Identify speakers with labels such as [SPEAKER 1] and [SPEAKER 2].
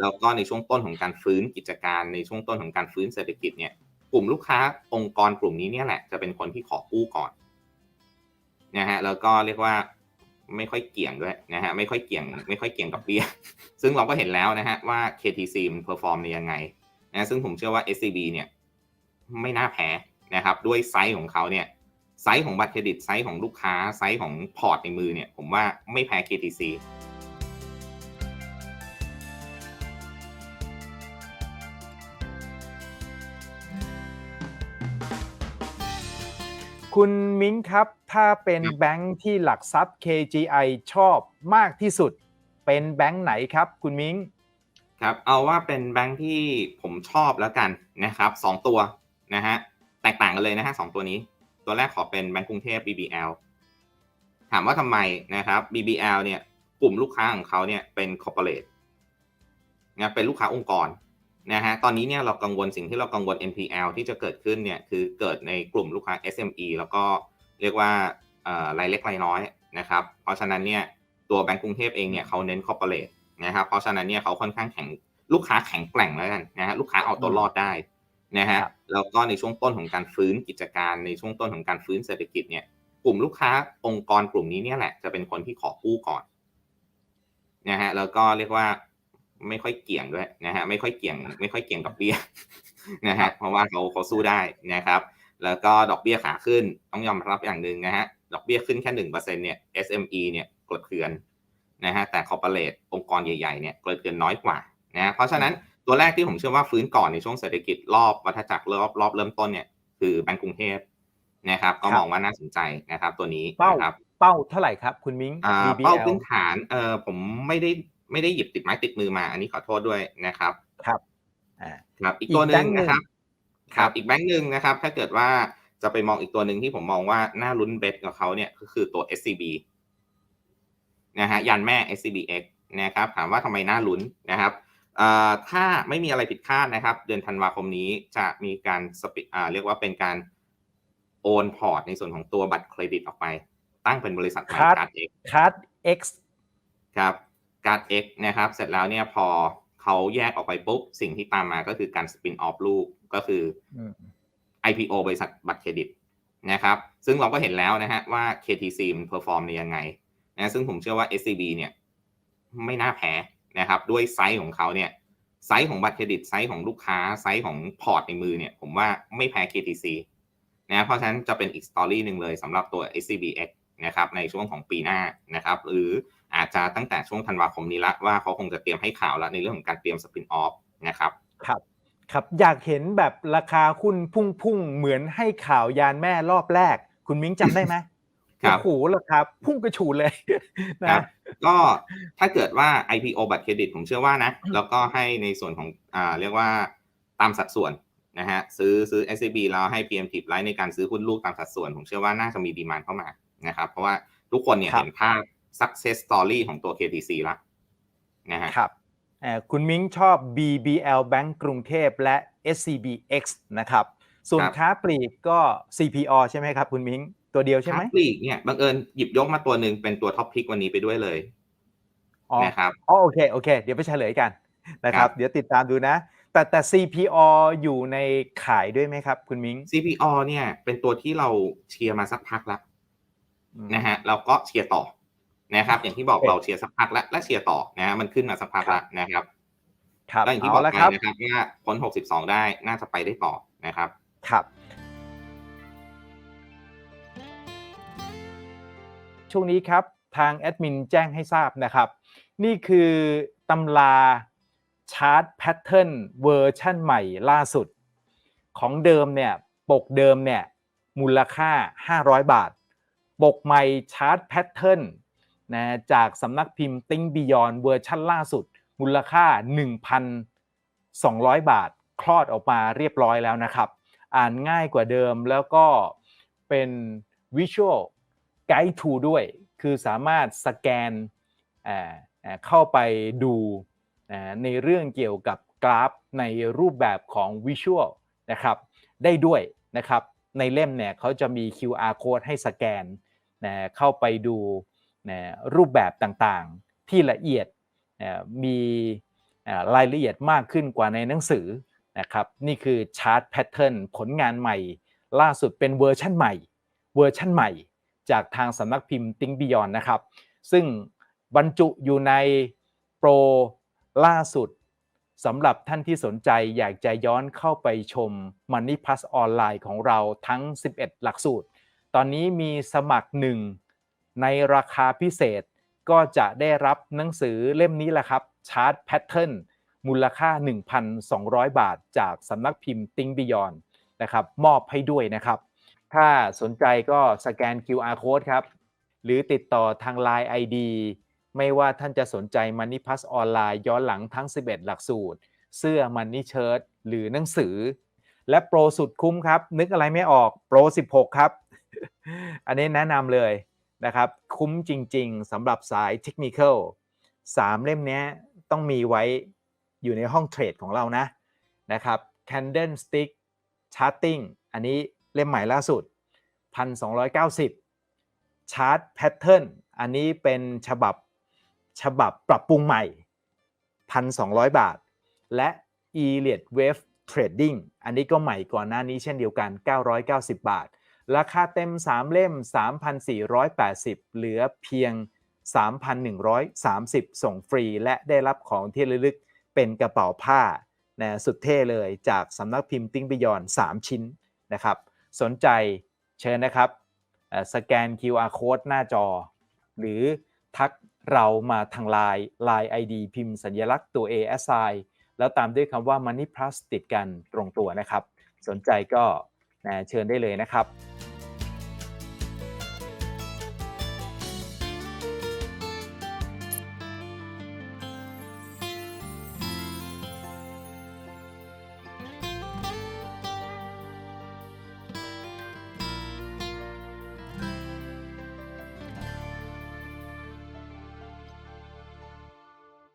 [SPEAKER 1] แล้วก็ในช่วงต้นของการฟื้นกิจการในช่วงต้นของการฟื้นเศรษฐกิจเนี่ยกลุ่มลูกค้าองค์กรกลุ่มนี้เนี่ยแหละจะเป็นคนที่ขอกู้ก่อนนะฮะแล้วก็เรียกว่าไม่ค่อยเกี่ยงด้วยนะฮะไม่ค่อยเกี่ยงไม่ค่อยเกี่ยงดอกเบี้ย ซึ่งเราก็เห็นแล้วนะฮะว่า KTC มันเพอร์ฟอร์มในยังไงนะซึ่งผมเชื่อว่า SCB เนี่ยไม่น่าแพ้นะครับด้วยไซส์ของเขาเนี่ยไซส์ของบัตรเครดิตไซส์ของลูกค้าไซส์ของพอร์ตในมือเนี่ยผมว่าไม่แพ้ KTC
[SPEAKER 2] คุณมิ้งครับ ถ้าเป็น
[SPEAKER 1] ครับ
[SPEAKER 2] แบงค์ที่หลักทรัพย์ KGI ชอบมากที่สุด เป็นแบงค์ไหนครับ คุณมิ้ง
[SPEAKER 1] ครับ เอาว่าเป็นแบงค์ที่ผมชอบแล้วกันนะครับสองตัวนะฮะแตกต่างกันเลยนะฮะสองตัวนี้ ตัวแรกขอเป็นแบงก์กรุงเทพ BBL ถามว่าทำไมนะครับ BBL เนี่ยกลุ่มลูกค้าของเขาเนี่ยเป็น corporate นะเป็นลูกค้าองค์กร นะฮะตอนนี้เนี่ยเรากังวลสิ่งที่เรากังวล NPL ที่จะเกิดขึ้นเนี่ยคือเกิดในกลุ่มลูกค้า SME แล้วก็เรียกว่าเอ่อรายเล็กรายน้อยนะครับเพราะฉะนั้นเนี่ยตัวแบงก์กรุงเทพเองเนี่ยเขาเน้น corporate นะครับเพราะฉะนั้นเนี่ยเขาค่อนข้างแข็งลูกค้าแข็งแกร่งแล้วกันนะฮะลูกค้าเอาตัวรอดได้นะฮะ
[SPEAKER 2] ครับ
[SPEAKER 1] แล้วก็ในช่วงต้นของการฟื้นกิจการในช่วงต้นของการฟื้นเศรษฐกิจเนี่ยกลุ่มลูกค้าองค์กรกลุ่มนี้เนี่ยแหละจะเป็นคนที่ขอกู้ก่อนนะฮะแล้วก็เรียกว่า ไม่ค่อยเกี่ยงด้วยนะฮะไม่ค่อยเกี่ยงไม่ค่อยเกี่ยงดอกเบี้ยนะฮะเพราะว่าเขาเขาสู้ได้นะครับ แล้วก็ดอกเบี้ยขาขึ้นต้องยอมรับอย่างหนึ่งนะฮะดอกเบี้ยขึ้นแค่หนึ่งเปอร์เซ็นเนี่ย SME เนี่ยกดเคือนนะฮะแต่คอร์ปอเรทองค์กรใหญ่ๆเนี่ยกดเคือนน้อยกว่านะฮะเพราะฉะนั้นตัวแรกที่ผมเชื่อว่าฟื้นก่อนในช่วงเศรษฐกิจรอบวัฏจักรรอบรอบเริ่มต้นเนี่ยคือแบงก์กรุงเทพนะครับ ก็
[SPEAKER 2] ครับ
[SPEAKER 1] มองว่าน่าสนใจนะครับ ตัวนี้
[SPEAKER 2] เป้า
[SPEAKER 1] นะครับ
[SPEAKER 2] เป้าเท่าไหร่ครับ คุณมิ้ง
[SPEAKER 1] อ่า
[SPEAKER 2] BBL
[SPEAKER 1] เป้าพื้นฐานเอ่อผมไม่ได้ ไม่ได้หยิบติดไม้ติดมือมา อันนี้ขอโทษด้วยนะครับ
[SPEAKER 2] ครับอ่า
[SPEAKER 1] ครับ อีก
[SPEAKER 2] อีก
[SPEAKER 1] ตัวหนึ่
[SPEAKER 2] แบ
[SPEAKER 1] ง
[SPEAKER 2] งค์หนึ่ง
[SPEAKER 1] นะครับ
[SPEAKER 2] ค
[SPEAKER 1] ค
[SPEAKER 2] รั
[SPEAKER 1] รับบอีกแบงค์หนึ่งนะครับ ถ้าเกิดว่าจะไปมองอีกตัวหนึ่งที่ผมมองว่าน่าลุ้นเบสกับเขาเนี่ยก็คือตัว SCB นะฮะยันแม่ SCBX นะครับ ถามว่าทำไมน่าลุ้นนะครับเอ่อถ้าไม่มีอะไรผิดคาดนะครับ เดือนธันวาคมนี้จะมีการสปิอ่าเรียกว่าเป็นการโอนพอร์ตในส่วนของตัวบัตรเครดิตออกไป ตั้งเป็นบริษัทใหม่
[SPEAKER 2] ครับ
[SPEAKER 1] การ์ดเอ็ก
[SPEAKER 2] คัด X
[SPEAKER 1] ครับ การ์ด X นะครับ เสร็จแล้วเนี่ยพอเขาแยกออกไปปุ๊บ สิ่งที่ตามมาก็คือการสปินออฟลูกก็คือ
[SPEAKER 2] อืม
[SPEAKER 1] IPO บริษัทบัตรเครดิตนะครับ ซึ่งเราก็เห็นแล้วนะฮะว่า KTC มันเพอร์ฟอร์มในยังไงนะซึ่งผมเชื่อว่า SCB เนี่ยไม่น่าแพ้นะครับ ด้วยไซส์ของเขาเนี่ยไซส์ของบัตรเครดิตไซส์ของลูกค้าไซส์ของพอร์ตในมือเนี่ยผมว่าไม่แพ้ KTC นะเพราะฉะนั้นจะเป็นอีกสตอรี่หนึ่งเลยสำหรับตัว SCBX นะครับในช่วงของปีหน้านะครับหรืออาจจะตั้งแต่ช่วงธันวาคมนี้ละว่าเขาคงจะเตรียมให้ข่าวแล้วในเรื่องของการเตรียมสปินออฟนะครับ
[SPEAKER 2] ครับครับอยากเห็นแบบราคาหุ้นพุ่งๆเหมือนให้ข่าวยานแม่รอบแรก คุณมิ้งจำได้ไหม
[SPEAKER 1] ครับ
[SPEAKER 2] โอ้โหราคาพุ่งกระฉูดเลย
[SPEAKER 1] ครั
[SPEAKER 2] นะ
[SPEAKER 1] บก็ถ้าเกิดว่า IPO บัตรเครดิตผมเชื่อว่านะ แล้วก็ให้ในส่วนของอ่าเรียกว่าตามสัดส่วนนะฮะซื้อซื้อ SCB แล้วให้ PM ทิปไลท์ในการซื้อหุ้นลูกตามสัดส่วน ผมเชื่อว่าน่าจะมีดีมานเข้ามา นะครับ เพราะว่าทุกคนเนี่ย
[SPEAKER 2] ครับ
[SPEAKER 1] เห็นภาพ success story ของตัว KTC ละนะฮะ
[SPEAKER 2] ครับเอ่อคุณมิ้งชอบ BBL Bank กรุงเทพและ SCBX นะครับ ส่วน
[SPEAKER 1] ครับ
[SPEAKER 2] ค้าปลีกก็ CPO ใช่ไหมครับ คุณมิ้งตัวเดียวใช่ไหม
[SPEAKER 1] ครับปลีกเนี่ยบังเอิญหยิบยกมาตัวหนึ่งเป็นตัวท็อปพิกวันนี้ไปด้วยเลย
[SPEAKER 2] อ๋อ
[SPEAKER 1] นะครับ
[SPEAKER 2] อ๋อโอเคโอเค เดี๋ยวไปเฉลยกันนะค
[SPEAKER 1] ครั
[SPEAKER 2] รับ
[SPEAKER 1] บ
[SPEAKER 2] เดี๋ยวติดตามดูนะ แต่แต่ CPO อยู่ในขายด้วยไหมครับ คุณมิ้ง
[SPEAKER 1] CPO เนี่ยเป็นตัวที่เราเชียร์มาสักพักแล้ว
[SPEAKER 2] อืม
[SPEAKER 1] นะฮะเราก็เชียร์ต่อนะครับ อย่างที่บอก
[SPEAKER 2] โอเค
[SPEAKER 1] เราเชียร์สักพักแล้วและเชียร์ต่อนะฮะมันขึ้นมาสักพัก
[SPEAKER 2] ครั
[SPEAKER 1] แล้ว
[SPEAKER 2] บ
[SPEAKER 1] นะครับ
[SPEAKER 2] ครับ
[SPEAKER 1] ก็อย่างที่บ
[SPEAKER 2] เอา
[SPEAKER 1] อก
[SPEAKER 2] ละ
[SPEAKER 1] ไป
[SPEAKER 2] ครับ
[SPEAKER 1] นะครับว่าพ้น 62 ได้น่าจะไปได้ต่อนะครับ
[SPEAKER 2] ครับ ช่วงนี้ครับทางแอดมินแจ้งให้ทราบนะครับ นี่คือตำราชาร์ตแพทเทิร์นเวอร์ชั่นใหม่ล่าสุด ของเดิมเนี่ยปกเดิมเนี่ยมูลค่า 500 บาท ปกใหม่ชาร์ตแพทเทิร์นนะจากสำนักพิมพ์ติ้งบิยอนเวอร์ชั่นล่าสุด มูลค่า 1,200 บาท คลอดออกมาเรียบร้อยแล้วนะครับ อ่านง่ายกว่าเดิมแล้วก็เป็น Visual Guide to ด้วย คือสามารถสแกนเข้าไปดูในเรื่องเกี่ยวกับกราฟในรูปแบบของ Visual นะครับ ได้ด้วยนะครับ ในเล่มเนี่ยเขาจะมี QR code ให้สแกน นะเข้าไปดูนะรูปแบบต่างๆที่ละเอียดนะมีรายละเอียดมากขึ้นกว่าในหนังสือนะครับนี่คือชาร์ตแพทเทิร์นผลงานใหม่ ล่าสุดเป็นเวอร์ชั่นใหม่เวอร์ชั่นใหม่ จากทางสำนักพิมพ์ Think Beyond นะครับ ซึ่งบรรจุอยู่ในโปรล่าสุดสำหรับท่านที่สนใจอยากจะย้อนเข้าไปชม Money Plus ออนไลน์ของเราทั้ง 11 หลักสูตร ตอนนี้มีสมัครหนึ่งในราคาพิเศษก็จะได้รับหนังสือเล่มนี้แหละครับ Chart Pattern มูลค่า 1,200 บาทจากสำนักพิมพ์ Think Beyond นะครับมอบให้ด้วยนะครับ ถ้าสนใจก็สแกน QR Code ครับ หรือติดต่อทาง Line ID ไม่ว่าท่านจะสนใจ Money Plus ออนไลน์ย้อนหลังทั้ง 11 หลักสูตร เสื้อ Money Shirt หรือหนังสือ และโปรสุดคุ้มครับ นึกอะไรไม่ออกโปร 16 ครับ อันนี้แนะนำเลยนะครับ คุ้มจริง ๆสำหรับสายเทคนิคอล3เล่มนี้ต้องมีไว้อยู่ในห้องเทรดของเรานะนะครับ Candlestick Charting อันนี้เล่มใหม่ล่าสุด 1,290 Chart Pattern อันนี้เป็นฉบับฉบับปรับปรุงใหม่ 1,200 บาท และ e l i o t Wave Trading อันนี้ก็ใหม่ก่อนหน้านี้เช่นเดียวกัน 990 บาท ราคาเต็ม 3 เล่ม 3,480 เหลือเพียง 3,130 ส่งฟรี และได้รับของที่ระลึกเป็นกระเป๋าผ้านะสุดเท่เลยจากสำนักพิมพ์ติ้งบ y ยอน 3 ชิ้นนะครับ สนใจเชิญนะครับ สแกน QR code หน้าจอ หรือทักเรามาทาง Line Line ID พิมพ์สัญลักษณ์ตัว A S I แล้วตามด้วยคำว่า Money Plus ติดกันตรงตัวนะครับ สนใจก็นะเชิญได้เลยนะครับ